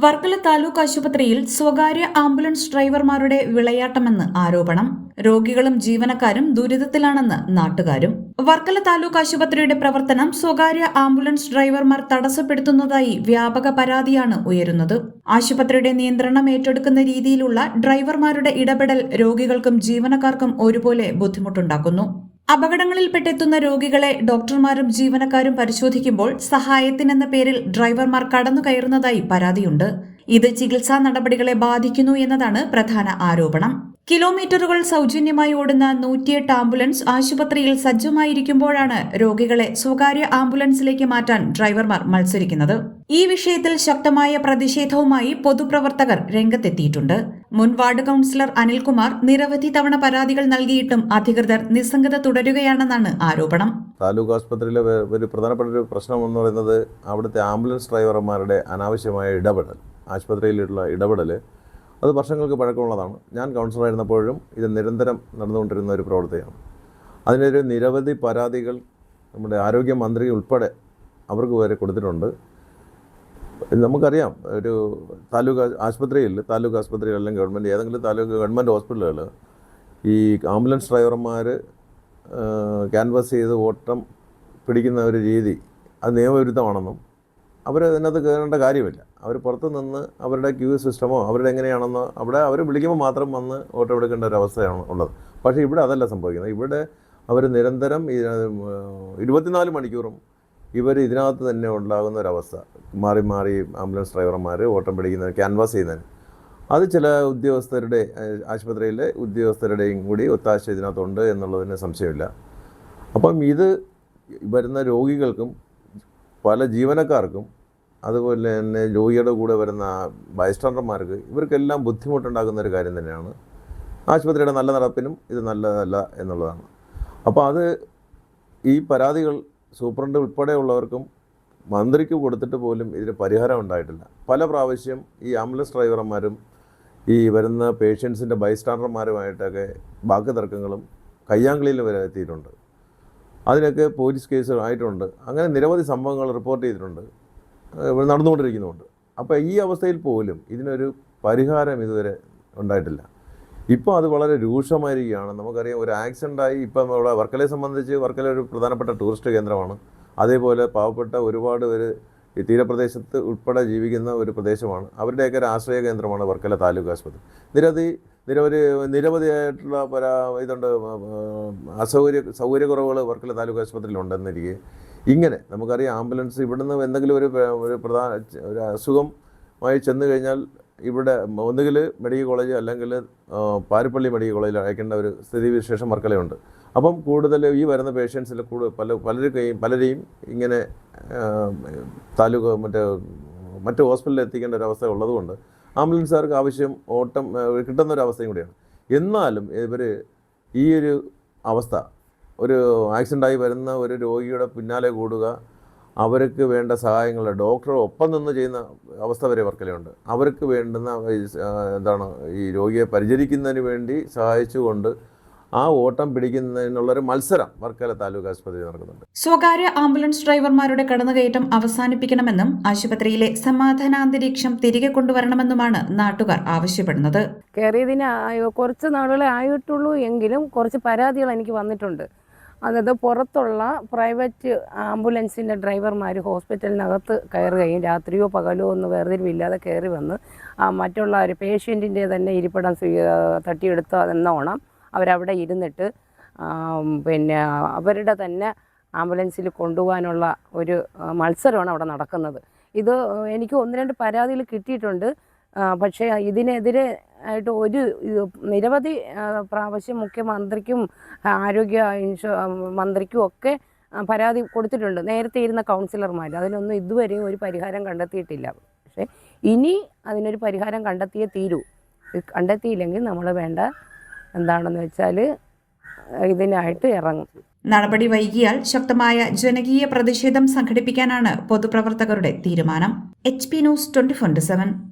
വർക്കല താലൂക്ക് ആശുപത്രിയിൽ സ്വകാര്യ ആംബുലൻസ് ഡ്രൈവർമാരുടെ വിളയാട്ടമെന്ന് ആരോപണം. രോഗികളും ജീവനക്കാരും ദുരിതത്തിലാണെന്ന് നാട്ടുകാരും. വർക്കല താലൂക്ക് ആശുപത്രിയുടെ പ്രവർത്തനം സ്വകാര്യ ആംബുലൻസ് ഡ്രൈവർമാർ തടസ്സപ്പെടുത്തുന്നതായി വ്യാപക പരാതിയാണ് ഉയരുന്നത്. ആശുപത്രിയുടെ നിയന്ത്രണം ഏറ്റെടുക്കുന്ന രീതിയിലുള്ള ഡ്രൈവർമാരുടെ ഇടപെടൽ രോഗികൾക്കും ജീവനക്കാർക്കും ഒരുപോലെ ബുദ്ധിമുട്ടുണ്ടാക്കുന്നു. അപകടങ്ങളിൽപ്പെട്ടെത്തുന്ന രോഗികളെ ഡോക്ടർമാരും ജീവനക്കാരും പരിശോധിക്കുമ്പോൾ സഹായത്തിനെന്ന പേരിൽ ഡ്രൈവർമാർ കടന്നു കയറുന്നതായി പരാതിയുണ്ട്. ഇത് ചികിത്സാ നടപടികളെ ബാധിക്കുന്നു എന്നതാണ് പ്രധാന ആരോപണം. കിലോമീറ്ററുകൾ സൗജന്യമായി ഓടുന്ന നൂറ്റിയെട്ട് ആംബുലൻസ് ആശുപത്രിയിൽ സജ്ജമായിരിക്കുമ്പോഴാണ് രോഗികളെ സ്വകാര്യ ആംബുലൻസിലേക്ക് മാറ്റാൻ ഡ്രൈവർമാർ മത്സരിക്കുന്നത്. ഈ വിഷയത്തിൽ ശക്തമായ പ്രതിഷേധവുമായി പൊതുപ്രവർത്തകർ രംഗത്തെത്തിയിട്ടുണ്ട്. മുൻ വാർഡ് കൌൺസിലർ അനിൽകുമാർ നിരവധി തവണ പരാതികൾ നൽകിയിട്ടും അധികൃതർ നിസ്സംഗത തുടരുകയാണെന്നാണ് ആരോപണം. താലൂക്ക് ആസ്പത്രിയിലെ ഒരു പ്രധാനപ്പെട്ട ഒരു പ്രശ്നം എന്ന് പറയുന്നത് അവിടുത്തെ ആംബുലൻസ് ഡ്രൈവർമാരുടെ അനാവശ്യമായ ഇടപെടൽ ആശുപത്രിയിലുള്ള ഇടപെടൽ അത് വർഷങ്ങൾക്ക് പഴക്കമുള്ളതാണ്. ഞാൻ കൗൺസിലറായിരുന്നപ്പോഴും ഇത് നിരന്തരം നടന്നുകൊണ്ടിരുന്ന ഒരു പ്രവൃത്തിയാണ്. അതിനൊരു നിരവധി പരാതികൾ നമ്മുടെ ആരോഗ്യമന്ത്രി ഉൾപ്പെടെ അവർക്ക് വരെ കൊടുത്തിട്ടുണ്ട്. നമുക്കറിയാം ഒരു താലൂക്ക് ആശുപത്രിയിൽ താലൂക്ക് ആശുപത്രികൾ അല്ലെങ്കിൽ ഗവൺമെന്റ് ഏതെങ്കിലും താലൂക്ക് ഗവൺമെന്റ് ഹോസ്പിറ്റലുകൾ ഈ ആംബുലൻസ് ഡ്രൈവർമാർ ക്യാൻവാസ് ചെയ്ത് ഓട്ടം പിടിക്കുന്ന ഒരു രീതി അത് നിയമവിരുദ്ധമാണെന്നും അവർ അതിനകത്ത് കയറേണ്ട കാര്യമില്ല. അവർ പുറത്ത് നിന്ന് അവരുടെ ക്യൂ സിസ്റ്റമോ അവരുടെ എങ്ങനെയാണെന്നോ അവിടെ അവർ വിളിക്കുമ്പോൾ മാത്രം വന്ന് വോട്ട് എടുക്കേണ്ട ഒരു അവസ്ഥയാണ് ഉള്ളത്. പക്ഷേ ഇവിടെ അതല്ല സംഭവിക്കുന്നത്. ഇവിടെ അവർ നിരന്തരം ഇരുപത്തിനാല് മണിക്കൂറും ഇവർ ഇതിനകത്ത് തന്നെ ഉണ്ടാകുന്ന ഒരവസ്ഥ മാറി മാറി ആംബുലൻസ് ഡ്രൈവർമാർ ഓട്ടം പിടിക്കുന്ന ക്യാൻവാസ് ചെയ്യുന്നതിന്. അത് ചില ഉദ്യോഗസ്ഥരുടെ ആശുപത്രിയിലെ ഉദ്യോഗസ്ഥരുടെയും കൂടി ഒത്താശ ഇതിനകത്തുണ്ട് എന്നുള്ളതിന് സംശയമില്ല. അപ്പം ഇത് വരുന്ന രോഗികൾക്കും പല ജീവനക്കാർക്കും അതുപോലെ തന്നെ രോഗിയുടെ കൂടെ വരുന്ന ബൈസ്റ്റാൻഡർമാർക്ക് ഇവർക്കെല്ലാം ബുദ്ധിമുട്ടുണ്ടാക്കുന്ന ഒരു കാര്യം തന്നെയാണ്. ആശുപത്രിയുടെ നല്ല നടപ്പിനും ഇത് നല്ലതല്ല എന്നുള്ളതാണ്. അപ്പോൾ അത് ഈ പരാതികൾ സൂപ്രണ്ട് ഉൾപ്പെടെയുള്ളവർക്കും മന്ത്രിക്ക് കൊടുത്തിട്ട് പോലും ഇതിന് പരിഹാരം ഉണ്ടായിട്ടില്ല. പല പ്രാവശ്യം ഈ ആംബുലൻസ് ഡ്രൈവർമാരും ഈ വരുന്ന പേഷ്യൻസിന്റെ ബൈസ്റ്റാൻഡർമാരുമായിട്ടൊക്കെ ബാക്കി തർക്കങ്ങളും കയ്യാങ്കളിയിൽ വരെ എത്തിയിട്ടുണ്ട്. അതിനൊക്കെ പോലീസ് കേസ് ആയിട്ടുണ്ട്. അങ്ങനെ നിരവധി സംഭവങ്ങൾ റിപ്പോർട്ട് ചെയ്തിട്ടുണ്ട്. നടന്നുകൊണ്ടിരിക്കുന്നുണ്ട്. അപ്പോൾ ഈ അവസ്ഥയിൽ പോലും ഇതിനൊരു പരിഹാരം ഇതുവരെ ഉണ്ടായിട്ടില്ല. ഇപ്പോൾ അത് വളരെ രൂക്ഷമായിരിക്കുകയാണ്. നമുക്കറിയാം ഒരു ആക്സിഡന്റായി ഇപ്പം ഇവിടെ വർക്കലയെ സംബന്ധിച്ച് വർക്കല ഒരു പ്രധാനപ്പെട്ട ടൂറിസ്റ്റ് കേന്ദ്രമാണ്. അതേപോലെ പാവപ്പെട്ട ഒരുപാട് പേര് ഈ തീരപ്രദേശത്ത് ഉൾപ്പെടെ ജീവിക്കുന്ന ഒരു പ്രദേശമാണ്. അവരുടെയൊക്കെ ഒരു ആശ്രയ കേന്ദ്രമാണ് വർക്കല താലൂക്ക് ആശുപത്രി. നിരവധി നിരവധി നിരവധിയായിട്ടുള്ള പല ഇതുണ്ട്. അസൗകര്യ സൗകര്യക്കുറവുകൾ വർക്കല താലൂക്ക് ആശുപത്രിയിലുണ്ടെന്നിരിക്കെ. ഇങ്ങനെ നമുക്കറിയാം ആംബുലൻസ് ഇവിടുന്ന് എന്തെങ്കിലും ഒരു ഒരു പ്രധാന ഒരു അസുഖമായി ചെന്ന് കഴിഞ്ഞാൽ ഇവിടെ ഒന്നുകിൽ മെഡിക്കൽ കോളേജ് അല്ലെങ്കിൽ പാരിപ്പള്ളി മെഡിക്കൽ കോളേജിൽ അയക്കേണ്ട ഒരു സ്ഥിതിവിശേഷം വർക്കലയുണ്ട്. അപ്പം കൂടുതൽ ഈ വരുന്ന പേഷ്യൻസിൽ കൂടുതൽ പല പലരെയും പലരെയും ഇങ്ങനെ താലൂക്ക് മറ്റേ മറ്റ് ഹോസ്പിറ്റലിൽ എത്തിക്കേണ്ട ഒരു അവസ്ഥ ഉള്ളതുകൊണ്ട് ആംബുലൻസുകാർക്ക് ആവശ്യം ഓട്ടം കിട്ടുന്ന ഒരു അവസ്ഥയും കൂടിയാണ്. എന്നാലും ഇവർ ഈ ഒരു അവസ്ഥ ഒരു ആക്സിഡന്റായി വരുന്ന ഒരു രോഗിയുടെ പിന്നാലെ കൂടുക അവർക്ക് വേണ്ട സഹായങ്ങൾ ഡോക്ടർ ഒപ്പം നിന്ന് ചെയ്യുന്ന അവസ്ഥ വരെ വർക്കലുണ്ട് അവർക്ക് വേണ്ടുന്ന എന്താണ് ഈ രോഗിയെ പരിചരിക്കുന്നതിന് വേണ്ടി സഹായിച്ചുകൊണ്ട് ആ ഓട്ടം പിടിക്കുന്നതിനുള്ളൊരു മത്സരം വർക്കല താലൂക്ക് ആശുപത്രിയിൽ നടക്കുന്നുണ്ട്. സ്വകാര്യ ആംബുലൻസ് ഡ്രൈവർമാരുടെ കടന്നുകയറ്റം അവസാനിപ്പിക്കണമെന്നും ആശുപത്രിയിലെ സമാധാനാന്തരീക്ഷം തിരികെ കൊണ്ടുവരണമെന്നുമാണ് നാട്ടുകാർ ആവശ്യപ്പെടുന്നത്. കയറിയതിന് കുറച്ച് നാളുകളെ ആയിട്ടുള്ളൂ എങ്കിലും കുറച്ച് പരാതികൾ എനിക്ക് വന്നിട്ടുണ്ട്. അതായത് പുറത്തുള്ള പ്രൈവറ്റ് ആംബുലൻസിന്റെ ഡ്രൈവർമാർ ഹോസ്പിറ്റലിനകത്ത് കയറുകയും രാത്രിയോ പകലോ ഒന്നും വേർതിരിവില്ലാതെ കയറി വന്ന് ആ മറ്റുള്ള ഒരു പേഷ്യന്റിന്റെ തന്നെ ഇരിപ്പിടം സ്വീ തട്ടിയെടുത്ത എന്നോണം അവരവിടെ ഇരുന്നിട്ട് പിന്നെ അവരുടെ തന്നെ ആംബുലൻസിൽ കൊണ്ടുപോകാനുള്ള ഒരു മത്സരമാണ് അവിടെ നടക്കുന്നത്. ഇത് എനിക്ക് ഒന്ന് രണ്ട് പരാതിയിൽ കിട്ടിയിട്ടുണ്ട്. പക്ഷേ ഇതിനെതിരെ ആയിട്ട് ഒരു നിരവധി പ്രാവശ്യം മുഖ്യമന്ത്രിക്കും ആരോഗ്യ ഇൻഷു മന്ത്രിക്കും ഒക്കെ പരാതി കൊടുത്തിട്ടുണ്ട്. നേരത്തെ ഇരുന്ന കൗൺസിലർമാർ അതിനൊന്നും ഇതുവരെയും ഒരു പരിഹാരം കണ്ടെത്തിയിട്ടില്ല. പക്ഷേ ഇനി അതിനൊരു പരിഹാരം കണ്ടെത്തിയേ തീരൂ. കണ്ടെത്തിയില്ലെങ്കിൽ നമ്മൾ വേണ്ട എന്താണെന്ന് വെച്ചാൽ ഇതിനായിട്ട് ഇറങ്ങും. നടപടി വൈകിയാൽ ശക്തമായ ജനകീയ പ്രതിഷേധം സംഘടിപ്പിക്കാനാണ് പൊതുപ്രവർത്തകരുടെ തീരുമാനം. H P news twenty four seven.